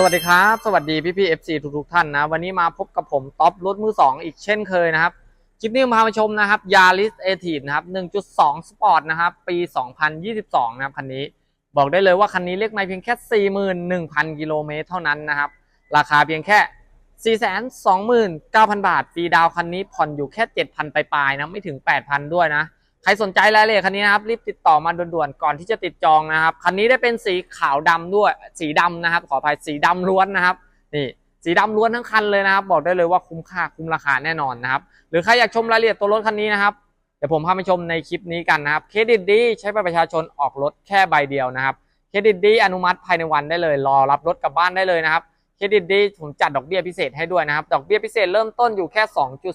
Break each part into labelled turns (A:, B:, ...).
A: สวัสดีครับ สวัสดีพี่พี่เอฟซีทุกๆท่านนะ วันนี้มาพบกับผมท็อปรถมือ 2 อีกเช่นเคยนะครับ คลิปนี้พามาชมนะครับยา r ิสเอทีนะครับ 1.2 สปอร์ตนะครับ ปี 2022 นะครับ คันนี้ บอกได้เลยว่าคันนี้เรียกไม่เพียงแค่ 41,000 กิโลเมตรเท่านั้นนะครับ ราคาเพียงแค่ 429,000 บาท ฟรีดาวคันนี้ผ่อนอยู่แค่ 7,000 ปลายๆนะ ไม่ถึง 8,000 ด้วยนะ ใครสนใจรายละเอียดคันนี้นะครับรีบติดต่อมาด่วนๆก่อนที่จะติดจองนะครับคันนี้ได้เป็นสีขาวดำด้วยสีดำนะครับ ขออภัยสีดำล้วนนะครับนี่สีดำล้วนทั้งคันเลยนะครับ บอกได้เลยว่าคุ้มค่าคุ้มราคาแน่นอนนะครับ หรือใครอยากชมรายละเอียดตัวรถคันนี้นะครับเดี๋ยวผมพาไปชมในคลิปนี้กันนะครับเครดิตดีใช้ประชาชนออกรถแค่ใบเดียวนะครับเครดิตดีอนุมัติภายในวันได้เลย รอรับรถกลับบ้านได้เลยนะครับเครดิตดีผมจัดดอกเบี้ยพิเศษให้ด้วยนะครับ ดอกเบี้ยพิเศษเริ่มต้นอยู่แค่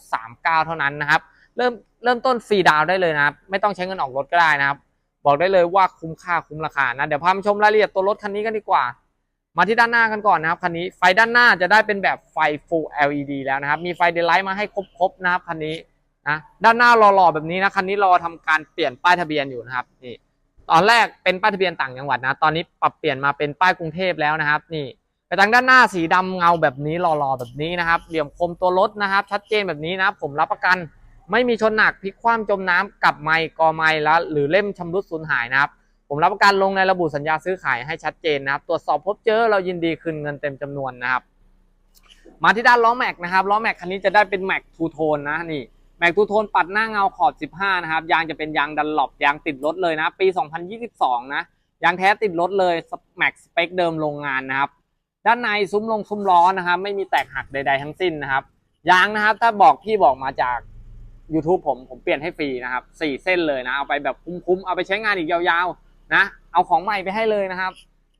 A: 2.39 เท่านั้นนะครับ เริ่มเริ่มต้นฟรีดาวได้เลยนะครับ ไม่ต้องใช้เงินออกรถก็ได้นะครับ บอกได้เลยว่าคุ้มค่าคุ้มราคานะเดี๋ยวพาไปชมรายละเอียดตัวรถคันนี้กันดีกว่า มาที่ด้านหน้ากันก่อนนะครับคันนี้ไฟด้านหน้าจะได้เป็นแบบไฟ Full LED แล้วนะครับ มีไฟเดลไลท์มาให้ครบๆนะครับคันนี้นะด้านหน้าหล่อๆแบบนี้นะคันนี้รอทำการเปลี่ยนป้ายทะเบียนอยู่นะครับนี่ตอนแรกเป็นป้ายทะเบียนต่างจังหวัดนะ ตอนนี้ปรับเปลี่ยนมาเป็นป้ายกรุงเทพแล้วนะครับ นี่ไปทางด้านหน้าสีดำเงาแบบนี้หล่อๆแบบนี้นะครับ เหลี่ยมคมตัวรถนะครับ ชัดเจนแบบนี้นะผมรับประกัน ไม่มีชนหนักพลิกคว่ำจมน้ำกับไมค์กอไมค์แล้วหรือเล่มชำรุดสูญหายนะครับ ผมรับประกันลงในระบุสัญญาซื้อขายให้ชัดเจนนะครับ ตรวจสอบพบเจอเรายินดีคืนเงินเต็มจำนวนนะครับ มาที่ด้านล้อแม็กนะครับล้อแม็กคันนี้จะได้เป็นแม็กทูโทนนะนี่แม็กทูโทนปัดหน้าเงาขอบ 15 นะครับ ยางจะเป็นยางดันหลบยางติดรถเลยนะ ปี 2022 นะ ยางแท้ติดรถเลยแม็กสเปคเดิมโรงงานนะครับ ด้านในซุ้มลงซุ้มล้อนะครับ ไม่มีแตกหักใด ๆ ทั้งสิ้นนะครับ ยางนะครับ ถ้าบอกพี่บอกมาจาก YouTube ผมผมเปลี่ยนให้ฟรีนะครับสี่เส้นเลยนะ เอาไปแบบคุ้มๆ เอาไปใช้งานอีกยาวๆ นะ เอาของใหม่ไปให้เลยนะครับ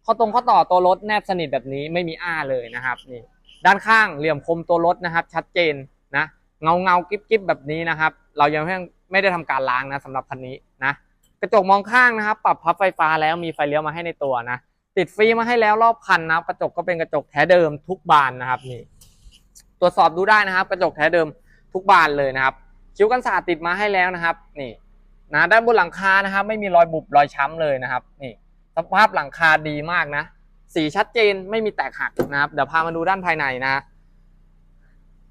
A: ข้อตรงข้อต่อตัวรถแนบสนิทแบบนี้ไม่มีอ้าเลยนะครับนี่ด้านข้างเหลี่ยมคมตัวรถนะครับ ชัดเจนนะเงาเงากิ๊บกิ๊บแบบนี้นะครับ เรายังไม่ได้ทำการล้างนะสำหรับคันนี้นะกระจกมองข้างนะครับ ปรับพับไฟฟ้าแล้วมีไฟเลี้ยวมาให้ในตัวนะติดฟรีมาให้แล้วรอบคันนะกระจกก็เป็นกระจกแท้เดิมทุกบานนะครับนี่ตรวจสอบดูได้นะครับ กระจกแท้เดิมทุกบานเลยนะครับ คิ้วกันศาสตร์ติดมาให้แล้วนะครับ นี่นะด้านบนหลังคานะครับ ไม่มีรอยบุบรอยช้ำเลยนะครับ นี่สภาพหลังคาดีมากนะ สีชัดเจนไม่มีแตกหักนะครับ เดี๋ยวพามาดูด้านภายในนะ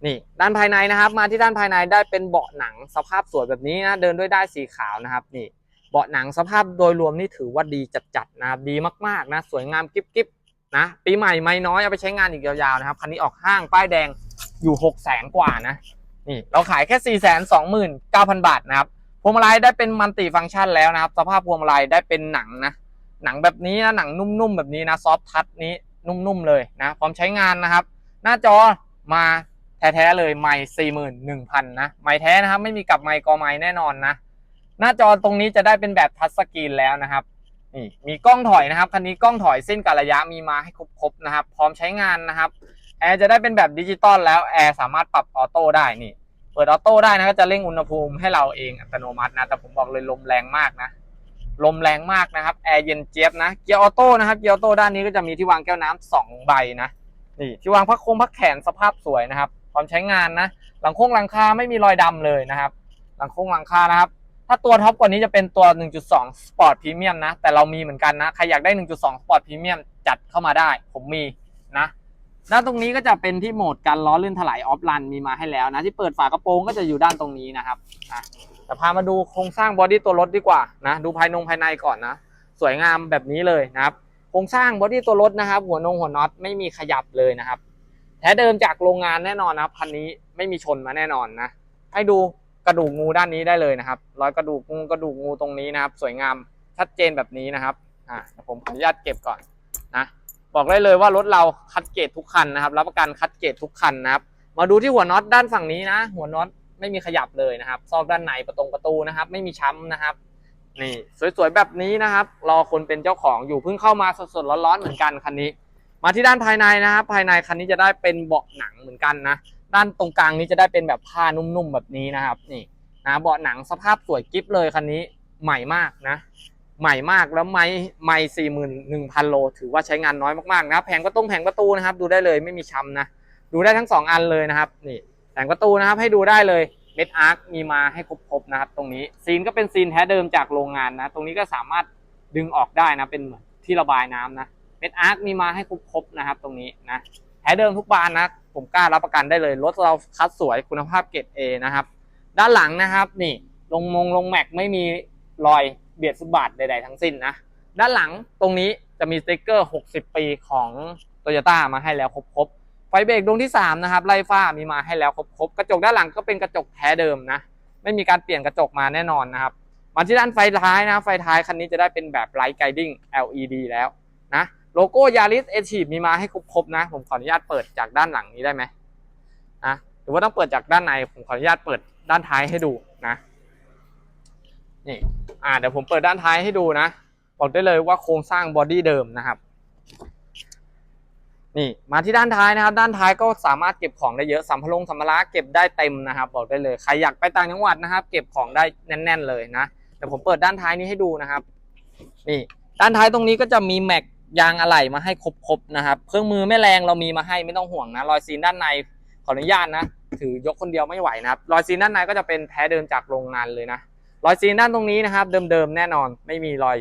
A: นี่ด้านภายในนะครับ มาที่ด้านภายในได้เป็นเบาะหนังสภาพสวยแบบนี้นะเดินด้วยได้สีขาวนะครับ นี่เบาะหนังสภาพโดยรวมนี่ถือว่าดีจัดๆนะครับดีมากๆนะ สวยงามกิ๊บๆนะปีใหม่ไม่น้อยเอาไปใช้งานอีกยาวๆนะครับคันนี้ออกห้างป้ายแดงอยู่หกแสนกว่านะ นี่เราขายแค่ 4 2 9 0 0 0 บาทนะครับพวงมาลัยได้เป็นมัลติฟังก์ชันแล้วนะครับ สภาพพวงมาลัยได้เป็นหนังนะหนังแบบนี้นะหนังนุ่มๆแบบนี้นะซอฟทัชนี้นุ่มๆเลยนะพร้อมใช้งานนะครับ หน้าจอมาแท้ๆเลยไม่สี่หมื่นหนึ่งพันนะไม่แท้นะครับ ไม่มีกลับไมค์กอไม้แน่นอนนะ หน้าจอตรงนี้จะได้เป็นแบบทัชสกรีนแล้วนะครับนี่มีกล้องถอยนะครับคันนี้กล้องถอยเส้นกะระยะมีมาให้ครบๆนะครับ พร้อมใช้งานนะครับ แอร์จะได้เป็นแบบดิจิตอลแล้วแอร์สามารถปรับออโต้ได้นี่เปิดออโต้ได้นะก็จะเร่งอุณหภูมิให้เราเองอัตโนมัตินะแต่ผมบอกเลยลมแรงมากนะลมแรงมากนะครับแอร์เย็นเจี๊ยบนะเกียร์ออโต้นะครับเกียร์ออโต้ด้านนี้ก็จะมีที่วางแก้วน้ำสองใบนะนี่ที่วางพักโคงพักแขนสภาพสวยนะครับพร้อมใช้งานนะ หลังโค้งหลังคาไม่มีรอยดำเลยนะครับ หลังโค้งหลังคานะครับ ถ้าตัวท็อปกว่านี้จะเป็นตัว 1.2 Sport Premium นะ แต่เรามีเหมือนกันนะ ใครอยากได้ 1.2 Sport Premium จัดเข้ามาได้ ผมมีนะ ด้านตรงนี้ก็จะเป็นที่โหมดการล้อลื่นถลายออฟลันมีมาให้แล้วนะที่เปิดฝากระโปรงก็จะอยู่ด้านตรงนี้นะครับอะแต่พามาดูโครงสร้างบอดี้ตัวรถดีกว่านะดูภายนงภายในก่อนนะ สวยงามแบบนี้เลยนะครับโครงสร้างบอดี้ตัวรถนะครับ หัวนงหัวน็อตไม่มีขยับเลยนะครับแท้เดิมจากโรงงานแน่นอนนะครับพันนี้ไม่มีชนมาแน่นอนนะ ให้ดูกระดูกงูด้านนี้ได้เลยนะครับรอยกระดูกงูกระดูกงูตรงนี้นะครับ สวยงามชัดเจนแบบนี้นะครับอ่าผมขออนุญาตเก็บก่อนนะ บอกได้เลยว่ารถเราคัดเกรดทุกคันนะครับรับประกันคัดเกรดทุกคันนะครับมาดูที่หัวน็อตด้านฝั่งนี้นะ หัวน็อตไม่มีขยับเลยนะครับ ซอกด้านในประตงประตูนะครับ ไม่มีช้ำนะครับนี่สวยๆแบบนี้นะครับ รอคนเป็นเจ้าของอยู่เพิ่งเข้ามาสดๆร้อนๆเหมือนกันคันนี้ มาที่ด้านภายในนะครับ ภายในคันนี้จะได้เป็นเบาะหนังเหมือนกันนะด้านตรงกลางนี้จะได้เป็นแบบผ้านุ่มๆแบบนี้นะครับ นี่นะเบาะหนังสภาพสวยกิ๊บเลยคันนี้ใหม่มากนะ ใหม่มากแล้วไม้ไม้สี่หมื่นหนึ่งพันโล ถือว่าใช้งานน้อยมากๆนะแผงประตูแผงประตูนะครับ ดูได้เลยไม่มีช้ำนะดูได้ทั้งสองอันเลยนะครับนี่แผงประตูนะครับให้ดูได้เลยเม็ดอาร์คมีมาให้ครบๆนะครับ ตรงนี้ซีนก็เป็นซีนแท้เดิมจากโรงงานนะ ตรงนี้ก็สามารถดึงออกได้นะเป็นเหมือนที่ระบายน้ำนะเป็นอาร์คมีมาให้ครบๆนะครับ ตรงนี้นะแท้เดิมทุกบานนะ ผมกล้ารับประกันได้เลยรถเราคัดสวยคุณภาพเกรด A นะครับ ด้านหลังนะครับ นี่ลงมงลงแม็กไม่มีรอย เบียดฟุตบาทใดๆทั้งสิ้นนะ ด้านหลังตรงนี้จะมีสติกเกอร์ 60 ปีของโตโยต้ามาให้แล้วครบๆ ไฟเบรกดวงที่ 3 นะครับไล่ฟ้ามีมาให้แล้วครบๆ กระจกด้านหลังก็เป็นกระจกแท้เดิมนะ ไม่มีการเปลี่ยนกระจกมาแน่นอนนะครับ มาที่ด้านไฟท้ายนะ ไฟท้ายคันนี้จะได้เป็นแบบไลท์ไกดิ้ง LED แล้วนะโลโก้ยาริสเอทีมีมาให้ครบๆนะ ผมขออนุญาตเปิดจากด้านหลังนี้ได้ไหมนะหรือว่าต้องเปิดจากด้านในผมขออนุญาตเปิดด้านท้ายให้ดูนะ นี่อ่าเดี๋ยวผมเปิดด้านท้ายให้ดูนะ บอกได้เลยว่าโครงสร้างบอดี้เดิมนะครับ นี่มาที่ด้านท้ายนะครับ ด้านท้ายก็สามารถเก็บของได้เยอะสัมภาระสัมภาระเก็บได้เต็มนะครับ บอกได้เลยใครอยากไปต่างจังหวัดนะครับ เก็บของได้แน่น ๆ เลยนะเดี๋ยวผมเปิดด้านท้ายนี้ให้ดูนะครับ นี่ด้านท้ายตรงนี้ก็จะมีแม็กยางอะไหล่มาให้ครบๆนะครับ เครื่องมือแม่แรงเรามีมาให้ไม่ต้องห่วงนะรอยซีนด้านในขออนุญาตนะ ถือยกคนเดียวไม่ไหวนะครับรอยซีนด้านในก็จะเป็นแท้เดิมจากโรงงานเลยนะ รอยซีนด้านตรงนี้นะครับ เดิมๆแน่นอนไม่มีรอย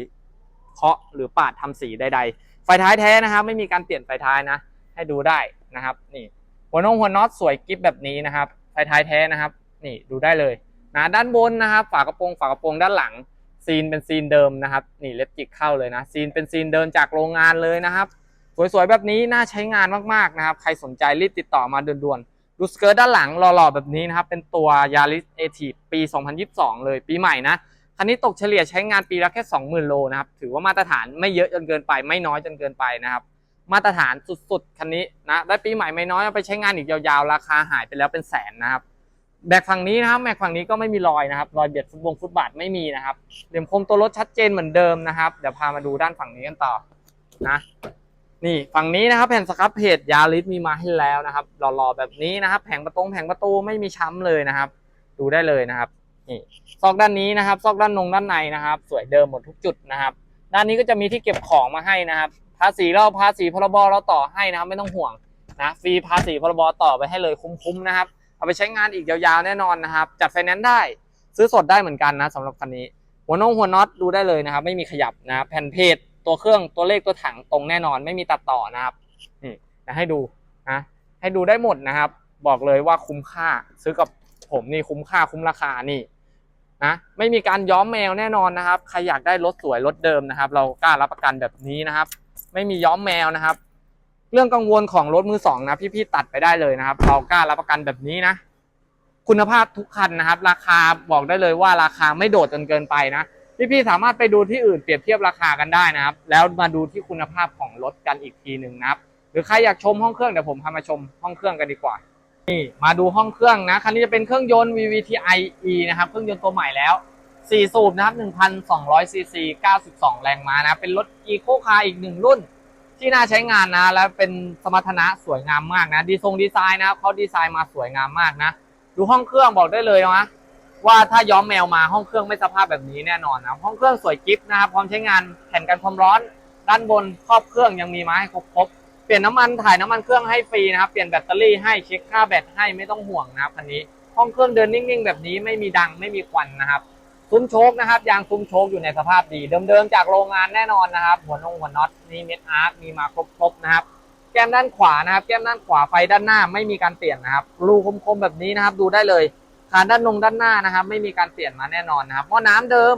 A: เคาะหรือปาดทำสีใด ๆ ไฟท้ายแท้นะครับ ไม่มีการเปลี่ยนไฟท้ายนะ ให้ดูได้นะครับ นี่หัวนงหัวน็อตสวยกิฟแบบนี้นะครับ ไฟท้ายแท้นะครับ นี่ดูได้เลยนะด้านบนนะครับ ฝากระโปรงฝากระโปรงด้านหลังซีนเป็นซีนเดิมนะครับ นี่เล็บจิกเข้าเลยนะซีนเป็นซีนเดิมจากโรงงานเลยนะครับ สวยๆแบบนี้น่าใช้งานมากๆนะครับ ใครสนใจรีบติดต่อมาด่วนๆ ดูสเกิร์ตด้านหลังหล่อๆแบบนี้นะครับ เป็นตัว Yaris a t i v ปี 2022 เลยปีใหม่นะ คันนี้ตกเฉลี่ยใช้งานปีละแค่ 20,000 โลนะครับ ถือว่ามาตรฐานไม่เยอะจนเกินไป ไม่น้อยจนเกินไปนะครับ มาตรฐานสุดๆ คันนี้นะ ได้ปีใหม่ไม่น้อยเอาไปใช้งานอีกยาวๆ ราคาหายไปแล้วเป็นแสนนะครับ แบกฝั่งนี้นะครับ แบกฝั่งนี้ก็ไม่มีรอยนะครับ รอยเบียดฟุตบงฟุตบาทไม่มีนะครับเหลี่ยมคมตัวรถชัดเจนเหมือนเดิมนะครับ เดี๋ยวพามาดูด้านฝั่งนี้กันต่อนะ นี่ฝั่งนี้นะครับแผ่นสครับเพจยาริสมีมาให้แล้วนะครับหล่อๆแบบนี้นะครับแผงประตงแผงประตูไม่มีช้ำเลยนะครับ ดูได้เลยนะครับนี่ซอกด้านนี้นะครับ ซอกด้านนงด้านในนะครับ สวยเดิมหมดทุกจุดนะครับ ด้านนี้ก็จะมีที่เก็บของมาให้นะครับ ภาษีเราภาษีพรบเราต่อให้นะครับไม่ต้องห่วงนะฟรีภาษีพรบต่อไปให้เลยคุ้มๆนะครับ เอาไปใช้งานอีกยาวๆแน่นอนนะครับ จัดไฟแนนซ์ได้ซื้อสดได้เหมือนกันนะสำหรับคันนี้ หัวนงหัวน็อตดูได้เลยนะครับ ไม่มีขยับนะแผ่นเพจ ตัวเครื่องตัวเลขตัวถังตรงแน่นอนไม่มีตัดต่อนะครับนี่นะให้ดูนะให้ดูได้หมดนะครับ บอกเลยว่าคุ้มค่าซื้อกับผมนี่คุ้มค่าคุ้มราคานี่นะไม่มีการย้อมแมวแน่นอนนะครับ ใครอยากได้รถสวยรถเดิมนะครับ เรากล้ารับประกันแบบนี้นะครับ ไม่มีย้อมแมวนะครับ เรื่องกังวลของรถมือสองนะพี่ๆตัดไปได้เลยนะครับ เรากล้ารับประกันแบบนี้นะ คุณภาพทุกคันนะครับ ราคาบอกได้เลยว่าราคาไม่โดดจนเกินไปนะ พี่ๆสามารถไปดูที่อื่นเปรียบเทียบราคากันได้นะครับ แล้วมาดูที่คุณภาพของรถกันอีกทีหนึ่งนะครับ หรือใครอยากชมห้องเครื่องเดี๋ยวผมพามาชมห้องเครื่องกันดีกว่า นี่มาดูห้องเครื่องนะคันนี้จะเป็นเครื่องยนต์ VVTi E นะครับเครื่องยนต์ตัวใหม่แล้ว4สูบนะครับ1,200ซีซี92 แรงม้านะ เป็นรถ Eco Car อีกหนึ่งรุ่น ที่น่าใช้งานนะ และเป็นสมรรถนะสวยงามมากนะ ดีทรงดีไซน์นะครับเขาดีไซน์มาสวยงามมากนะ ดูห้องเครื่องบอกได้เลยนะ ว่าถ้าย้อมแมวมาห้องเครื่องไม่สภาพแบบนี้แน่นอนนะห้องเครื่องสวยกิฟต์นะครับพร้อมใช้งานแผ่นกันความร้อน ด้านบนครอบเครื่องยังมีมาให้ครบๆเปลี่ยนน้ำมันถ่ายน้ำมันเครื่องให้ฟรีนะครับเปลี่ยนแบตเตอรี่ให้เช็คค่าแบตให้ไม่ต้องห่วงนะครับคันนี้ห้องเครื่องเดินนิ่งๆ แบบนี้ไม่มีดังไม่มีควันนะครับซุ้มโชคนะครับยางซุ้มโชคอยู่ในสภาพดี เดิมๆจากโรงงานแน่นอนนะครับ หัวนงหัวน็อตนี่เม็ดอาร์คมีมาครบๆนะครับแก้มด้านขวานะครับ แก้มด้านขวาไฟด้านหน้าไม่มีการเปลี่ยนนะครับรูคมๆแบบนี้นะครับ ดูได้เลย คานด้านนงด้านหน้านะครับ ไม่มีการเปลี่ยนมาแน่นอนนะครับหม้อน้ำเดิม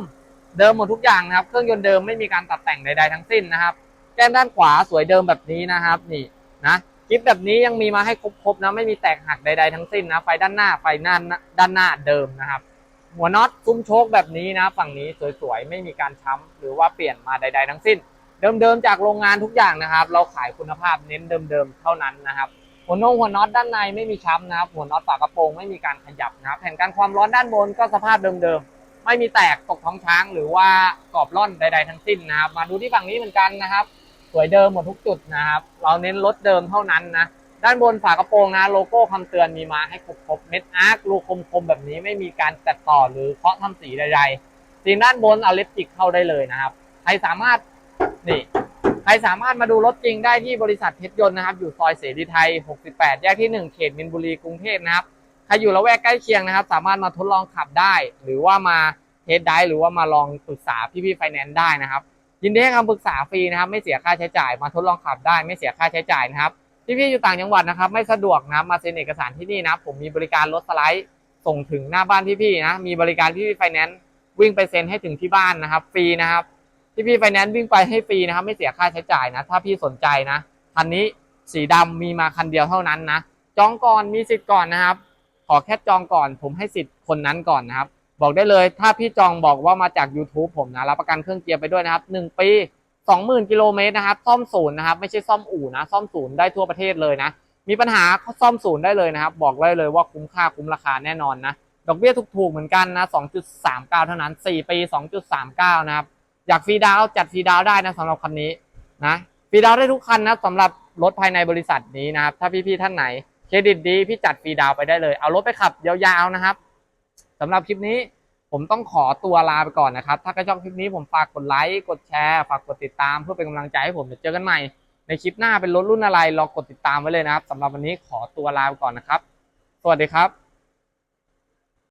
A: เดิมหมดทุกอย่างนะครับ เครื่องยนต์เดิมไม่มีการตัดแต่งใดๆทั้งสิ้นนะครับแก้มด้านขวาสวยเดิมแบบนี้นะครับ นี่นะคลิปแบบนี้ยังมีมาให้ครบๆนะไม่มีแตกหักใดๆทั้งสิ้นนะไฟด้านหน้าไฟหน้าด้านหน้าเดิมนะครับ หัวน็อตซุ้มโชคแบบนี้นะ ฝั่งนี้สวยๆไม่มีการช้ำหรือว่าเปลี่ยนมาใด ๆ ทั้งสิ้น เดิมๆจากโรงงานทุกอย่างนะครับ เราขายคุณภาพเน้นเดิมๆเท่านั้นนะครับ หัวนงหัวน็อตด้านในไม่มีช้ำนะครับ หัวน็อตฝากระโปรงไม่มีการขยับนะครับแผ่นกันความร้อนด้านบนก็สภาพเดิมๆ ไม่มีแตกตกท้องช้างหรือว่ากรอบร่อนใด ๆ ทั้งสิ้นนะครับ มาดูที่ฝั่งนี้เหมือนกันนะครับสวยเดิมหมดทุกจุดนะครับ เราเน้นรถเดิมเท่านั้นนะด้านบนฝากระโปรงนะโลโก้คำเตือนมีมาให้ครบๆเม็ดอาร์ครูคมๆแบบนี้ไม่มีการตัดต่อหรือเคาะทำสีใดๆสีด้านบนเอาเล็บจิกเข้าได้เลยนะครับใครสามารถนี่ ใครสามารถมาดูรถจริงได้ที่บริษัทเพชรยนต์นะครับ อยู่ซอยเสรีไทย 68 แยกที่ 1 เขตมินบุรีกรุงเทพนะครับ ใครอยู่ละแวกใกล้เคียงนะครับ สามารถมาทดลองขับได้ หรือว่ามาเทสได้หรือว่ามาลองปรึกษาพี่ๆไฟแนนซ์ได้นะครับ ยินดีให้คำปรึกษาฟรีนะครับ ไม่เสียค่าใช้จ่าย มาทดลองขับได้ไม่เสียค่าใช้จ่ายนะครับพี่ๆอยู่ต่างจังหวัดนะครับ ไม่สะดวกนะมาเซ็นเอกสารที่นี่นะผมมีบริการรถสไลด์ส่งถึงหน้าบ้านพี่ๆนะมีบริการพี่ๆไฟแนนซ์วิ่งไปเซ็นให้ถึงที่บ้านนะครับฟรีนะครับ พี่ๆไฟแนนซ์วิ่งไปให้ฟรีนะครับ ไม่เสียค่าใช้จ่ายนะ ถ้าพี่สนใจนะคันนี้สีดำมีมาคันเดียวเท่านั้นนะ จองก่อนมีสิทธิ์ก่อนนะครับ ขอแค่จองก่อน ผมให้สิทธิ์คนนั้นก่อนนะครับ บอกได้เลย ถ้าพี่จองบอกว่ามาจาก YouTube ผมนะรับประกันเครื่องเกียร์ไปด้วยนะครับ1ปี20,000กิโลเมตรนะครับ ซ่อมศูนย์นะครับ ไม่ใช่ซ่อมอู่นะ ซ่อมศูนย์ได้ทั่วประเทศเลยนะ มีปัญหาเขาซ่อมศูนย์ได้เลยนะครับ บอกได้เลยว่าคุ้มค่าคุ้มราคาแน่นอนนะ ดอกเบี้ยถูกๆเหมือนกันนะ 2.39 เท่านั้น 4 ปี 2.39 นะครับ อยากฟรีดาวจัดฟรีดาวได้นะสำหรับคันนี้นะฟรีดาวได้ทุกคันนะสำหรับรถภายในบริษัทนี้นะครับถ้าพี่ๆท่านไหนเครดิตดีพี่จัดฟรีดาวไปได้เลย เอารถไปขับยาวๆนะครับสำหรับคลิปนี้ผมต้องขอตัวลาไปก่อนนะครับ ถ้าใครชอบคลิปนี้ผมฝากกดไลค์กดแชร์ฝากกดติดตามเพื่อเป็นกำลังใจให้ผมเดี๋ยวเจอกันใหม่ในคลิปหน้าเป็นรถรุ่นอะไรรอกดติดตามไว้เลยนะครับสำหรับวันนี้ขอตัวลาไปก่อนนะครับ สวัสดีครับ